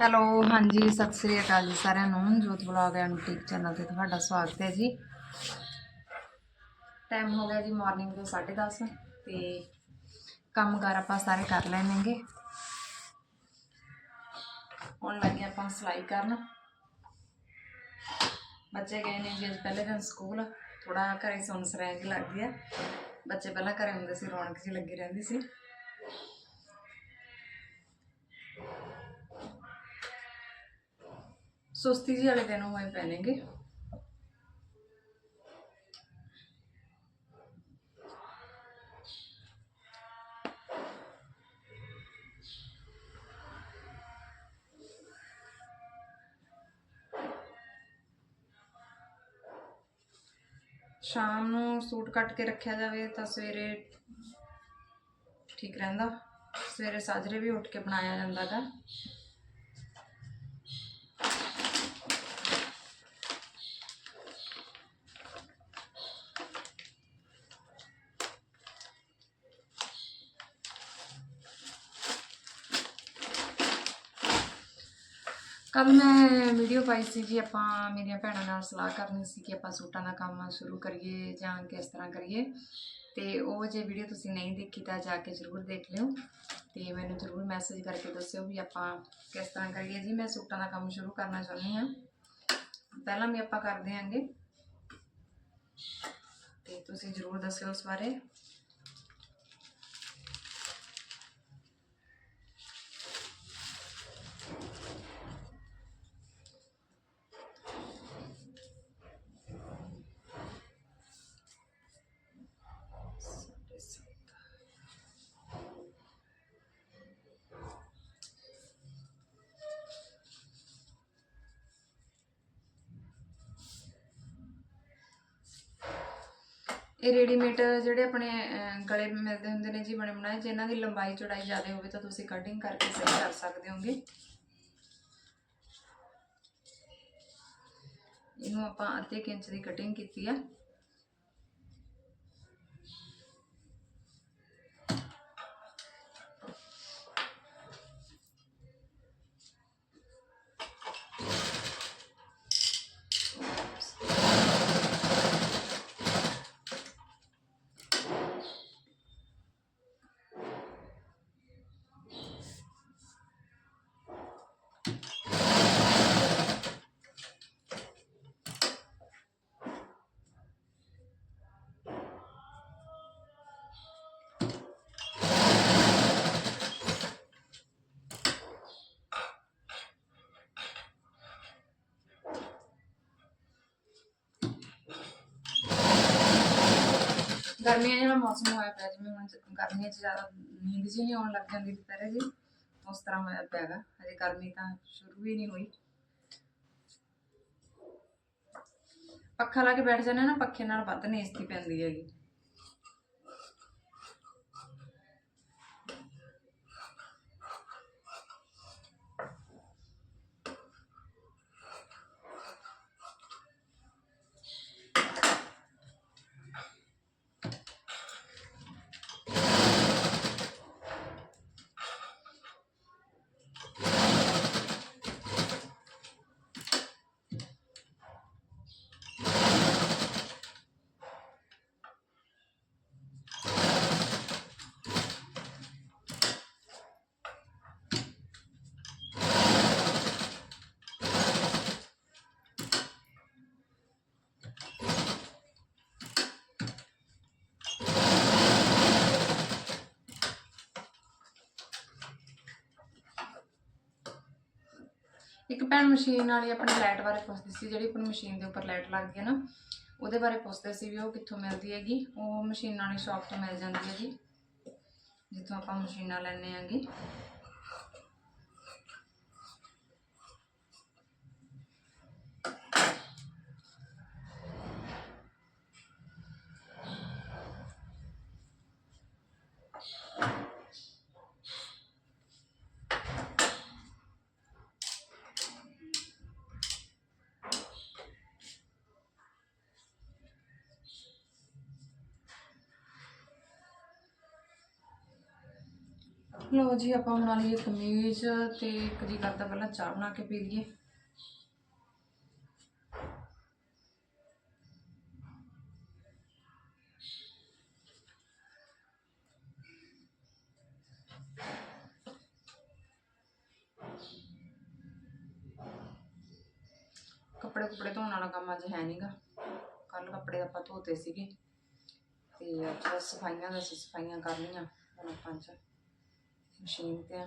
Hello. ਹਾਂਜੀ, ਸਤਿ ਸ੍ਰੀ ਅਕਾਲ ਜੀ ਸਾਰਿਆਂ ਨੂੰ। ਜੋਤ ਬਲੌਗ ਐਂਡ ਬੁਟੀਕ ਚੈਨਲ ਤੇ ਤੁਹਾਡਾ ਸਵਾਗਤ ਹੈ ਜੀ। ਟਾਈਮ ਹੋ ਗਿਆ ਜੀ ਮਾਰਨਿੰਗ ਦੇ 10:30 ਤੇ ਕੰਮ ਕਾਰ ਆਪਾਂ ਸਾਰੇ ਕਰ ਲੈਣਗੇ। ਹੁਣ ਲੱਗੇ ਆਪਾਂ ਸਿਲਾਈ ਕਰਨ। ਬੱਚੇ ਗਏ ਨੇ ਜੀ ਅੱਜ ਪਹਿਲੇ ਦਿਨ ਸਕੂਲ। ਥੋੜਾ ਘਰੇ ਸੁੰਨ ਸਰਾਂਗ ਲੱਗਦੀ ਆ ਬੱਚੇ ਪਹਿਲਾਂ ਘਰੇ ਹੁੰਦੇ ਸੀ, ਰੌਣਕ ਜੀ ਲੱਗੀ ਰਹਿੰਦੀ ਸੀ। ਸੁਸਤੀ ਜਿਹੀ ਵਾਲੇ ਦਿਨ ਹੋਏ ਪਏ ਸ਼ਾਮ ਨੂੰ ਸੂਟ ਕੱਟ ਕੇ ਰੱਖਿਆ ਜਾਵੇ ਤਾਂ ਸਵੇਰੇ ਠੀਕ ਰਹਿੰਦਾ। ਸਵੇਰੇ ਸਾਜਰੇ ਵੀ ਉੱਠ ਕੇ ਬਣਾਇਆ ਜਾਂਦਾ ਕੱਲ ਮੈਂ ਵੀਡੀਓ ਪਾਈ ਸੀ ਜੀ ਆਪਾਂ ਮੇਰੀਆਂ ਭੈਣਾਂ ਨਾਲ ਸਲਾਹ ਕਰਨੀ ਸੀ ਕਿ ਆਪਾਂ ਸੂਟਾਂ ਦਾ ਕੰਮ ਸ਼ੁਰੂ ਕਰੀਏ ਜਾਂ ਕਿਸ ਤਰ੍ਹਾਂ ਕਰੀਏ। ਤੇ ਉਹ ਜੇ ਵੀਡੀਓ ਤੁਸੀਂ ਨਹੀਂ ਦੇਖੀ ਤਾਂ ਜਾ ਕੇ ਜ਼ਰੂਰ ਦੇਖ ਲਿਓ। ਤੇ ਮੈਨੂੰ ਜ਼ਰੂਰ ਮੈਸੇਜ ਕਰਕੇ ਦੱਸਿਓ ਵੀ ਆਪਾਂ ਕਿਸ ਤਰ੍ਹਾਂ ਕਰੀਏ। ਜੀ, ਮੈਂ ਸੂਟਾਂ ਦਾ ਕੰਮ ਸ਼ੁਰੂ ਕਰਨਾ ਚਾਹੁੰਦੀ ਹਾਂ। ਪਹਿਲਾਂ ਵੀ ਆਪਾਂ ਕਰਦੇ ਆਂਗੇ ਤੇ ਤੁਸੀਂ ਜ਼ਰੂਰ ਦੱਸਿਓ ਉਸ ਬਾਰੇ। ਇਹ ਰੈਡੀਮੇਡ ਜਿਹੜੇ ਆਪਣੇ ਅਹ, ਗਲੇ ਮਿਲਦੇ ਹੁੰਦੇ ਨੇ ਜੀ ਬਣੇ ਬਣਾਏ ਜੇ ਇਹਨਾਂ ਦੀ ਲੰਬਾਈ ਚੌੜਾਈ ਜ਼ਿਆਦਾ ਹੋਵੇ ਤਾਂ ਤੁਸੀਂ ਕਟਿੰਗ ਕਰਕੇ ਸਹੀ ਕਰ ਸਕਦੇ ਹੋਗੇ। ਇਹਨੂੰ ਆਪਾਂ ਅੱਧੇ ਕੁ ਇੰਚ ਦੀ ਕਟਿੰਗ ਕੀਤੀ ਆ। ਗਰਮੀਆਂ ਜਿਹੜਾ ਮੌਸਮ ਹੋਇਆ ਪਿਆ, ਜਿਵੇਂ ਹੁਣ ਜ- ਗਰਮੀਆਂ 'ਚ ਜ਼ਿਆਦਾ ਨੀਂਦ ਜਿਹੀ ਨਹੀਂ ਆਉਣ ਲੱਗ ਜਾਂਦੀ ਦੁਪਹਿਰੇ ਜੀ ਉਸ ਤਰ੍ਹਾਂ ਹੋਇਆ ਪਿਆ ਹੈਗਾ। ਹਜੇ ਗਰਮੀ ਤਾਂ ਸ਼ੁਰੂ ਵੀ ਨਹੀਂ ਹੋਈ। ਪੱਖਾ ਲਾ ਕੇ ਬੈਠ ਜਾਂਦੇ ਨਾ, ਪੱਖੇ ਨਾਲ ਵੱਧ ਨੇਸਤੀ ਪੈਂਦੀ ਹੈਗੀ ਇੱਕ ਭੈਣ ਮਸ਼ੀਨ ਵਾਲੀ ਆਪਣੀ ਲਾਈਟ ਬਾਰੇ ਪੁੱਛਦੀ ਸੀ, ਜਿਹੜੀ ਆਪਣੀ ਮਸ਼ੀਨ ਦੇ ਉੱਪਰ ਲਾਈਟ ਲੱਗਦੀ ਹੈ ਨਾ, ਉਹਦੇ ਬਾਰੇ ਪੁੱਛਦੇ ਸੀ ਵੀ ਉਹ ਕਿੱਥੋਂ ਮਿਲਦੀ ਹੈਗੀ, ਉਹ ਮਸ਼ੀਨਾਂ ਵਾਲੀ ਸ਼ਾਪ ਤੋਂ ਮਿਲ ਜਾਂਦੀ ਹੈ ਜੀ ਜਿੱਥੋਂ ਆਪਾਂ ਮਸ਼ੀਨਾਂ ਲੈਣੇ ਆਂਗੇ ਲੋ ਜੀ, ਆਪਾਂ ਬਣਾ ਲਈਏ ਕਮੀਜ਼ ਤੇ ਇੱਕ ਜੀ ਕਰਦਾ ਪਹਿਲਾਂ ਚਾਹ ਬਣਾ ਕੇ ਪੀ ਲਈਏ। ਕੱਪੜੇ ਕੁਪੜੇ ਧੋਣ ਵਾਲਾ ਕੰਮ ਅੱਜ ਹੈ ਨਹੀਂਗਾ ਕੱਲ ਕੱਪੜੇ ਆਪਾਂ ਧੋਤੇ ਸੀਗੇ। ਤੇ ਅੱਜ ਸਫਾਈਆਂ ਦਾ ਸਫਾਈਆਂ ਕਰ ਲਈਆਂ ਹੁਣ ਆਪਾਂ 'ਚ ਮਸ਼ੀਨ ਤੇ ਆ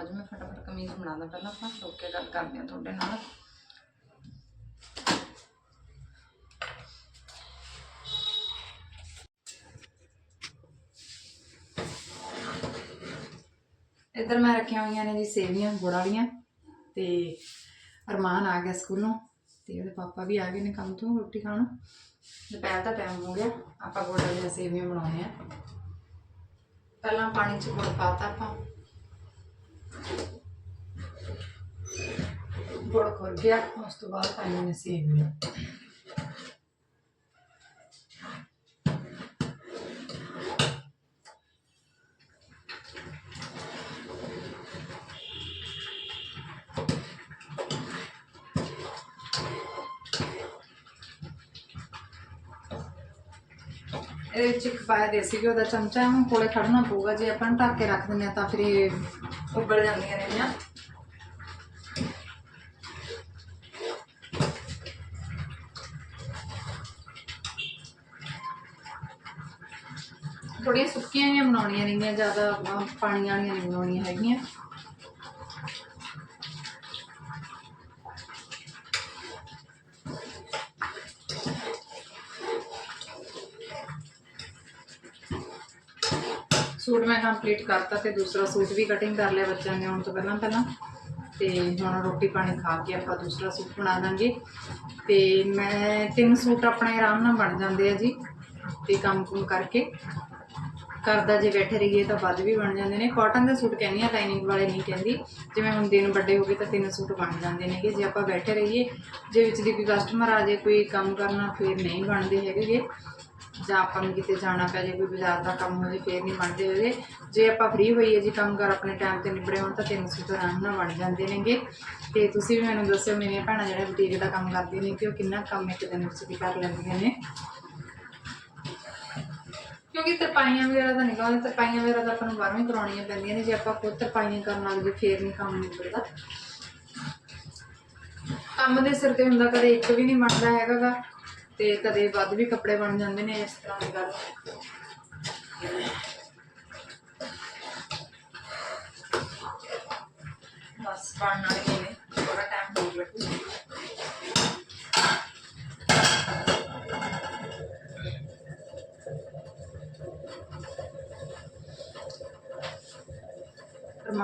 ਲਓ ਜੀ, ਮੈਂ ਫਟਾਫਟ ਕਮੀਜ਼ ਬਣਾਉਂਦਾ ਪਹਿਲਾਂ ਆਪਾਂ ਰੋਕ ਕੇ ਗੱਲ ਕਰਦੇ ਹਾਂ ਤੁਹਾਡੇ ਨਾਲ। ਇੱਧਰ ਮੈਂ ਰੱਖੀਆਂ ਹੋਈਆਂ ਨੇ ਜੀ ਸੇਵੀਆਂ, ਗੁੜ ਵਾਲੀਆਂ, ਤੇ ਅਰਮਾਨ ਆ ਗਿਆ ਸਕੂਲੋਂ, ਤੇ ਉਹਦੇ ਪਾਪਾ ਵੀ ਆ ਗਏ ਨੇ ਕੰਮ ਤੋਂ ਰੋਟੀ ਖਾਣ। ਦੁਪਹਿਰ ਦਾ ਟਾਈਮ ਹੋ ਗਿਆ, ਆਪਾਂ ਗੁੜ ਵਾਲੀਆਂ ਸੇਵੀਆਂ ਬਣਾਉਣੇ ਆ ਪਹਿਲਾਂ ਪਾਣੀ 'ਚ ਗੁੜ ਪਾਤਾ ਆਪਾਂ। ਗੁੜ ਖੁਰ ਗਿਆ ਉਸ ਤੋਂ ਬਾਅਦ ਪਾਣੀ ਨੇ ਸੇਵੀਆਂ ਇਹਦੇ ਵਿੱਚ ਇੱਕ ਪਾਇਆ ਦੇਸੀ ਘਿਓ ਦਾ ਚਮਚਾ, ਹੁਣ ਕੋਲੇ ਖੜਨਾ ਪਊਗਾ, ਜੇ ਆਪਾਂ ਢੱਕ ਕੇ ਰੱਖ ਦਿੰਦੇ ਆ ਤਾਂ ਫਿਰ ਇਹ ਉੱਬਲ ਜਾਂਦੀਆਂ ਰਹਿੰਦੀਆਂ ਥੋੜੀਆਂ ਸੁੱਕੀਆਂ ਜਿਹੀਆਂ ਬਣਾਉਣੀਆਂ ਨੇਗੀਆਂ ਜ਼ਿਆਦਾ ਅਹ, ਪਾਣੀ ਵਾਲੀਆਂ ਨਹੀਂ ਬਣਾਉਣੀਆਂ ਹੈਗੀਆਂ। ਸੂਟ ਮੈਂ ਕੰਪਲੀਟ ਕਰਤਾ ਤੇ ਦੂਸਰਾ ਸੂਟ ਵੀ ਕਟਿੰਗ ਕਰ ਲਿਆ ਬੱਚਿਆਂ ਨੇ ਆਉਣ ਤੋਂ ਪਹਿਲਾਂ ਪਹਿਲਾਂ। ਤੇ ਹੁਣ ਰੋਟੀ ਪਾਣੀ ਖਾ ਕੇ ਆਪਾਂ ਦੂਸਰਾ ਸੂਟ ਬਣਾ ਦਾਂਗੇ। ਤੇ ਮੈਂ ਤਿੰਨ ਸੂਟ ਆਪਣੇ ਆਰਾਮ ਨਾਲ ਬਣ ਜਾਂਦੇ ਆ ਜੀ ਤੇ ਕੰਮ ਕੁਮ ਕਰਕੇ। ਘਰ ਦਾ ਜੇ ਬੈਠੇ ਰਹੀਏ ਤਾਂ ਵੱਧ ਵੀ ਬਣ ਜਾਂਦੇ ਨੇ। ਕਾਟਨ ਦੇ ਸੂਟ ਕਹਿੰਦੀ ਆ ਲਾਈਨਿੰਗ ਵਾਲੇ ਨਹੀਂ ਕਹਿੰਦੀ। ਜਿਵੇਂ ਹੁਣ ਦਿਨ ਵੱਡੇ ਹੋ ਗਏ ਤਾਂ ਤਿੰਨ ਸੂਟ ਬਣ ਜਾਂਦੇ ਨੇਗੇ ਜੇ ਆਪਾਂ ਬੈਠੇ ਰਹੀਏ, ਜੇ ਵਿੱਚ ਦੀ ਕੋਈ ਕਸਟਮਰ ਆ ਜੇ, ਕੋਈ ਕੰਮ ਕਰਨਾ, ਫਿਰ ਨਹੀਂ ਬਣਦੇ ਹੈਗੇ ਜਾਂ ਆਪਾਂ ਨੂੰ ਕਿਤੇ ਜਾਣਾ ਪੈ ਜੇ, ਕੋਈ ਬਾਜ਼ਾਰ ਦਾ ਕੰਮ ਹੋਵੇ ਜਾਏ ਫੇਰ ਨਹੀਂ ਬਣਦੇ ਹੈਗੇ। ਜੇ ਆਪਾਂ ਫ੍ਰੀ ਹੋਈਏ, ਜੀ ਕੰਮ ਕਰ ਆਪਣੇ ਟਾਈਮ ਤੇ ਨਿਬੜੇ ਹੋਣ, ਤਾਂ ਤਿੰਨ ਸੂਟ ਆਰਾਮ ਨਾਲ ਬਣ ਜਾਂਦੇ ਨੇਗੇ ਤੇ ਤੁਸੀਂ ਵੀ ਮੈਨੂੰ ਦੱਸਿਓ, ਮੇਰੀਆਂ ਭੈਣਾਂ ਜਿਹੜੇ ਬੁਟੀਕ ਦਾ ਕੰਮ ਕਰਦੀਆਂ ਨੇ ਕਿ ਉਹ ਕਿੰਨਾ ਕੰਮ ਇੱਕ ਦਿਨ ਵਿੱਚ ਵੀ ਕਰ ਲੈਂਦੀਆਂ ਨੇ। ਕਿਉਂਕਿ ਤਰਪਾਈਆਂ ਵਗੈਰਾ ਤਾਂ ਨਿਕਲਦੇ ਤਰਪਾਈਆਂ ਵਗੈਰਾ ਤਾਂ ਆਪਾਂ ਨੂੰ ਬਾਹਰੋਂ ਹੀ ਕਰਾਉਣੀਆਂ ਪੈਂਦੀਆਂ ਨੇ, ਜੇ ਆਪਾਂ ਖੁਦ ਤਰਪਾਈਆਂ ਕਰਨ ਲੱਗ ਜੇ ਫੇਰ ਨਹੀਂ ਕੰਮ ਨਿਕਲਦਾ। ਕੰਮ ਦੇ ਸਿਰ ਤੇ ਹੁੰਦਾ, ਕਦੇ ਇੱਕ ਵੀ ਨਹੀਂ ਬਣਦਾ ਹੈਗਾ ਗਾ ਤੇ ਕਦੇ ਵੱਧ ਵੀ ਕੱਪੜੇ ਬਣ ਜਾਂਦੇ ਨੇ ਇਸ ਤਰ੍ਹਾਂ ਦੀ ਗੱਲ। ਬਸ ਬਣਨ ਵਾਲੇ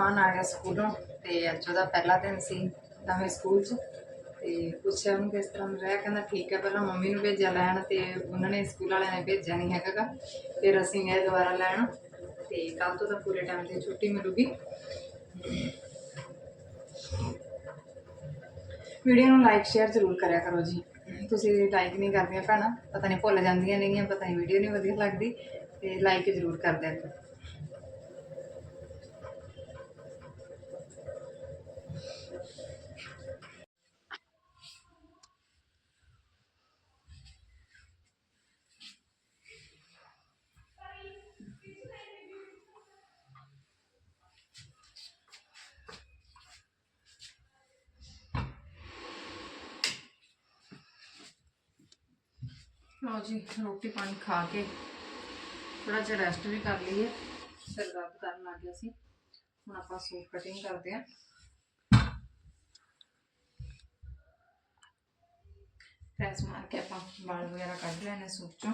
ਰਮਾਨ ਆ ਸਕੂਲੋਂ ਤੇ ਅੱਜ ਉਹਦਾ ਪਹਿਲਾ ਦਿਨ ਸੀ ਨਵੇਂ ਸਕੂਲ 'ਚ ਤੇ ਪੁੱਛਿਆ ਉਹਨੂੰ ਕਿਸ ਤਰ੍ਹਾਂ ਰਿਹਾ, ਕਹਿੰਦਾ ਠੀਕ ਹੈ, ਪਹਿਲਾਂ ਮੰਮੀ ਨੂੰ ਭੇਜਿਆ ਲੈਣ ਤੇ ਉਹਨਾਂ ਨੇ ਸਕੂਲ ਵਾਲਿਆਂ ਨੇ ਭੇਜਿਆ ਨਹੀਂ ਹੈਗਾ ਫਿਰ ਅਸੀਂ ਗਏ ਦੁਬਾਰਾ ਲੈਣ ਤੇ ਕੱਲ ਤੋਂ ਤਾਂ ਪੂਰੇ ਟਾਈਮ ਤੇ ਛੁੱਟੀ ਮਿਲੂਗੀ। ਵੀਡੀਓ ਨੂੰ ਲਾਈਕ ਸ਼ੇਅਰ ਜ਼ਰੂਰ ਕਰਿਆ ਕਰੋ ਜੀ। ਤੁਸੀਂ ਲਾਈਕ ਨਹੀਂ ਕਰਦੀਆਂ ਭੈਣਾਂ, ਪਤਾ ਨਹੀਂ ਭੁੱਲ ਜਾਂਦੀਆਂ ਨੇਗੀਆਂ, ਪਤਾ ਨਹੀਂ ਵੀਡੀਓ ਨਹੀਂ ਵਧੀਆ ਲੱਗਦੀ, ਤੇ ਲਾਈਕ ਜ਼ਰੂਰ ਕਰ ਦਿਆ ਕਰੋ। ਲਓ ਜੀ, ਰੋਟੀ ਪਾਣੀ ਖਾ ਕੇ ਥੋੜਾ ਜਿਹਾ ਰੈਸਟ ਵੀ ਕਰ ਲਈਏ। ਸਿਰ ਦਰਦ ਕਰਨ ਲੱਗ ਗਿਆ ਸੀ। ਹੁਣ ਆਪਾਂ ਸੂਟ ਕਟਿੰਗ ਕਰਦੇ ਆ ਪ੍ਰੈਸ ਮਾਰ ਕੇ ਆਪਾਂ ਵਾਲ ਵਗੈਰਾ ਕੱਢ ਲੈਣੇ ਸੂਟ ਚੋਂ।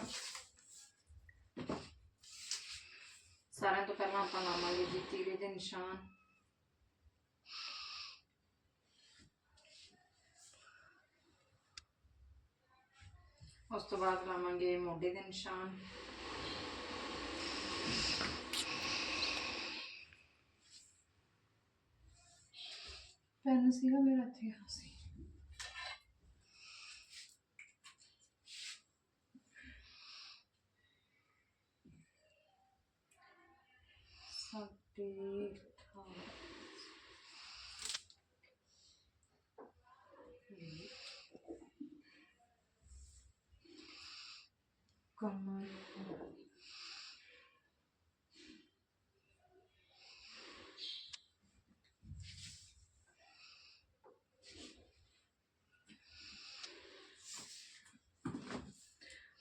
ਸਾਰਿਆਂ ਤੋਂ ਪਹਿਲਾਂ ਆਪਾਂ ਲਾਵਾਂਗੇ ਜੀ ਤੀਰੇ ਦੇ ਨਿਸ਼ਾਨ। ਉਸ ਤੋਂ ਬਾਅਦ ਲਾਵਾਂਗੇ ਮੋਢੇ ਦੇ ਨਿਸ਼ਾਨ। ਪੈਨ ਸੀਗਾ ਮੇਰਾ ਇੱਥੇ ਆ ਸੀ। ਅਠਾਰਾਂ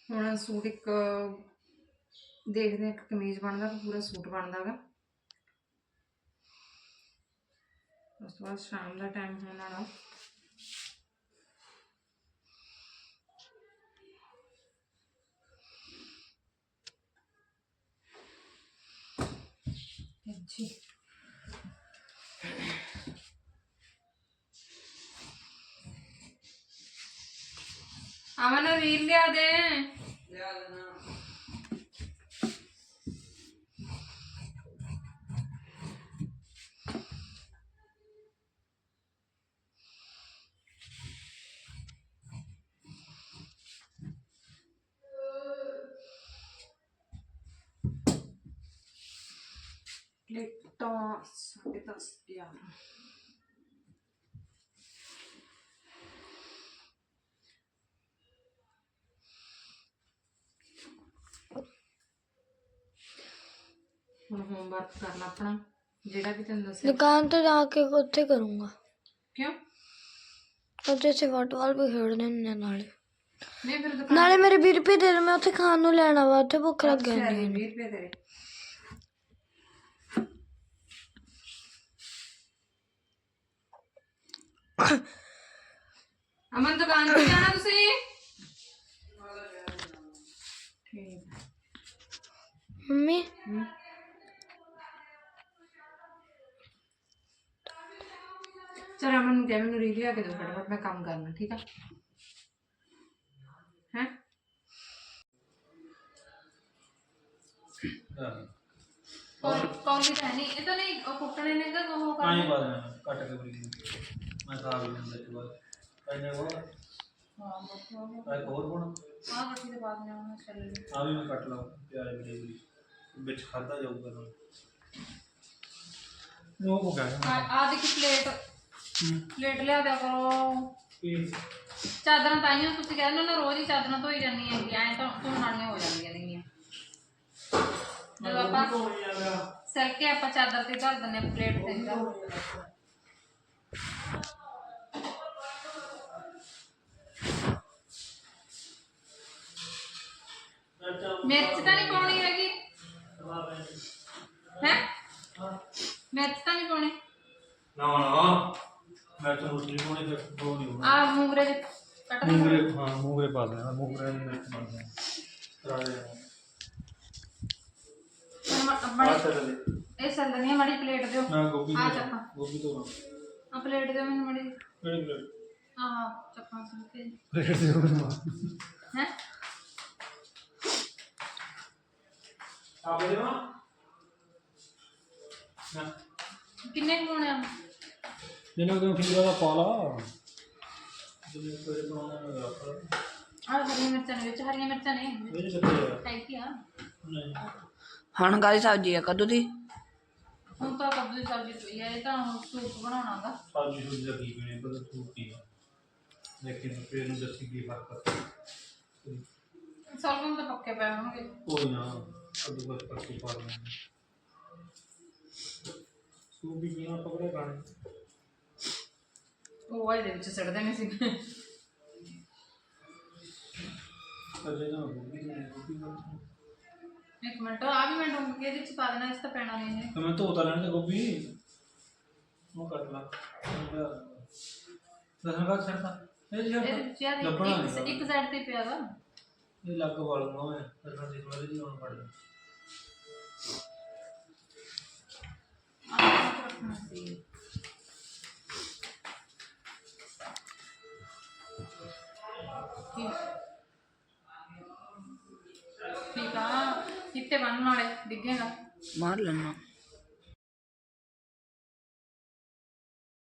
ਹੁਣ ਸੂਟ ਇੱਕ, ਦੇਖਦੇ ਹਾਂ ਇੱਕ ਕਮੀਜ਼ ਬਣਦਾ ਪੂਰਾ ਸੂਟ ਬਣਦਾ ਵਾ ਉਸ ਤੋਂ ਬਾਅਦ ਸ਼ਾਮ ਦਾ ਟਾਈਮ ਹੋਣ ਵਾਲਾ। ಅವನದು ಇಲ್ಲೇ ಅದೇ 15, 15 пиар. ਹੁਣ ਹੋਮਵਰਕ ਕਰਨਾ ਆਪਣਾ ਜਿਹੜਾ ਵੀ ਤੈਨੂੰ ਦੱਸਿਆ। ਦੁਕਾਨ ਤੇ ਜਾ ਕੇ ਉੱਥੇ ਕਰੂੰਗਾ। ਕਿਉਂ? ਉੱਥੇ ਸੇ ਫੁੱਟਬਾਲ ਵੀ ਖੇਡਦੇ ਨੇ ਨਾਲੇ। ਨਾਲੇ ਮੇਰੇ 20 ਰੁਪਏ ਦੇ ਮੈਂ ਉੱਥੇ ਖਾਣ ਨੂੰ ਲੈਣਾ ਵਾ ਉੱਥੇ ਭੁੱਖ ਲੱਗ ਗਈ 20 ਰੁਪਏ ਦੇ ਅਮਨ ਦੁਕਾਨ ਤੇ ਜਾਣਾ ਤੁਸੀਂ? ਠੀਕ। ਮੰਮੀ? ਹਮ। ਚਲ ਅਮਨ ਨੂੰ ਕਹਿ ਮੈਨੂੰ ਰੀਲ ਲਿਆ ਕੇ ਦਿਓ ਫਟਾਫਟ ਮੈਂ ਕੰਮ ਕਰਨਾ ਠੀਕ ਆ? ਹੈ? ਕੌਣ ਕੌਣ ਹੈ ਨਹੀਂ ਇਹ ਤਾਂ ਨਹੀਂ ਉਹ ਕੁੱਟਣੇ ਨੇ ਕਿ ਉਹ ਕਰ ਆਈ ਬਾਦ ਕੱਟ ਕੇ ਬਰੀ ਮੈਂ ਖਾ ਵੀ ਲੈਂਦਾ ਇੱਕ ਵਾਰ। ਐਨੇ ਉਹ ਹਾਂ ਬੱਚਾ ਇੱਕ ਹੋਰ ਬਣ ਆਹ ਬੱਚੀ ਦੇ ਬਾਅਦ ਨੇ ਉਹਨਾਂ ਚੱਲ। ਆ ਵੀ ਮੈਂ ਕੱਟ ਲਾ ਪਿਆਜ਼ ਬਰੀ ਬਰੀ ਵਿੱਚ ਖਾਦਾ ਜਾਊਗਾ ਨਾਲ। ਉਹ ਹੋ ਗਿਆ। ਆ ਆ ਦੇਖੀ ਪਲੇਟ ਪਲੇਟ ਲਿਆ ਦਿਆ ਕਰੋ ਚਾਦਰਾਂ ਤਾਈਆਂ ਤੁਸੀਂ ਕਹਿੰਦੇ ਹੋ ਨਾ ਰੋਜ਼ ਹੀ ਚਾਦਰਾਂ ਧੋਈ ਜਾਂਦੀਆਂ ਐਂ ਤਾਂ ਧੋਣ ਵਾਲੀਆਂ ਹੋ ਜਾਂਦੀਆਂ ਨੇਗੀਆਂ। ਜਦੋਂ ਆਪਾਂ ਸਿਰ ਕੇ ਆਪਾਂ ਚਾਦਰ ਤੇ ਧਰ ਦਿੰਦੇ ਹਾਂ ਪਲੇਟ ਤੇ ਤਾਂ ਮਿਰਚ ਤਾਂ ਨਹੀਂ ਪਾਉਣੀ ਹੈਗੀ। ਹੈ? ਮਿਰਚ ਤਾਂ ਨਹੀਂ ਪਾਉਣੀ। ਨਾ ਨਾ ਮੈਂ ਤਾਂ ਮੁਸਲਿਮ ਹੋਣੇ ਤੇ ਉਹ ਨਹੀਂ ਹੋਣਾ। ਆ ਮੂੰਗਰੇ ਦੇ ਕੱਟ ਦੋ ਮੂੰਗਰੇ ਹਾਂ ਮੂੰਗਰੇ ਪਾ ਦੇਣਾ ਮੂੰਗਰੇ ਨੂੰ ਮਿਰਚ ਪਾ ਦੇਣਾ ਰਾਜੇ ਆ ਚੱਲ ਲੈ ਇਹ ਸਲਦਨੀ ਮਾੜੀ ਪਲੇਟ ਦਿਓ। ਮੈਂ ਗੋਭੀ ਆ ਤੋਂ ਚੱਪਾ ਗੋਭੀ ਤੋਂ ਆ ਪਲੇਟ ਦਿਓ ਮੈਨੂੰ ਮਾੜੀ। ਕਿਹੜੀ ਪਲੇਟ? ਆਹ ਚੱਪਾ ਸੁਣ ਕੇ ਪਲੇਟ ਦੇ ਉਹ ਹੈ? ਆਪੇ ਦੇਵਾ ਨਾ ਕਿੰਨੇ ਕੁ ਪਾਉਣੇ ਆ? ਜਿਹਨੂੰ ਕਿਉਂ ਠੀਕ ਦਾ ਪਾ ਲਾ? ਜਿਹਨੂੰ ਕੋਈ ਬਣਾਉਣਾ ਹੈ ਰੱਖ ਲਾ ਆ ਹਰੀਆਂ ਮਿਰਚਾਂ ਨੇ ਵਿੱਚ ਹਰੀਆਂ ਮਿਰਚਾਂ ਨੇ। ਇਹ ਕਿੱਥੇ ਆ ਹੈ ਕੀ ਆ। ਨਹੀਂ ਹੁਣ ਕਾਹਦੀ ਸਬਜ਼ੀ ਆ ਕੱਦੂ ਦੀ? ਹੁਣ ਤਾਂ ਕੱਦੂ ਦੀ ਸਬਜ਼ੀ ਪਈ ਆ ਇਹ ਤਾਂ ਹੁਣ ਸੂਪ ਬਣਾਉਣਾਗਾ ਸਾਜੀ ਸੁਜੀ ਦਾ ਕੀ ਬਣੇ ਪਰ ਛੂਟੀ ਆ। ਲੇਕਿਨ ਫਿਰ ਨੂੰ ਦੱਸੀ ਕੀ ਫ਼ਰਕ ਹੈ ਸਲਗਮ ਤਾਂ ਪੱਕੇ ਪਏ ਹੋਣਗੇ ਕੋਈ ਨਾ। अदुगत प्रतिपादन ਸੂਬੀ ਜੀਆਂ ਪਕੜੇ ਬਾਣੇ ਉਹ ਵਾਲੇ ਦੇ ਵਿੱਚ ਸੜ ਦੇਣੇ ਸੀ ਕਦੇ ਨਾ ਹੋਊਗੀ ਮੈਂ ਰੋਟੀ ਖਾਣੀ। ਇੱਕ ਮਿੰਟ ਆ ਵੀ ਮੈਂ ਡੁੰਬ ਕੇ ਇਹਦੇ ਵਿੱਚ ਪਾ ਦੇਣਾ ਇਸ ਤਾਂ ਪੈਣਾ ਨਹੀਂ ਹੈ ਤਾਂ ਮੈਂ ਧੋਤਾ ਲੈਣ ਦੇ ਗੋਭੀ। ਉਹ ਕੱਟ ਲਾ। ਦਸਾਂ ਬਾਅਦ ਛੱਡਦਾ ਇਹ ਇਹ ਵਿੱਚ ਯਾਰ ਇੱਕ- ਲੱਭਣਾ ਇੱਕ ਨਹੀਂ ਇੱਕ ਸਾਈਡ ਤੇ ਪਿਆ ਵਾ। వీళ్ళక్క వాళ్ళను ప్రతి రోజు ఉండబడదు ಈಗ ಇತ್ತೆ ಬಂದ್ ನೋಡಿ ದಿಗ್ಗೇನ ಮಾಡ್ಲಣ್ಣ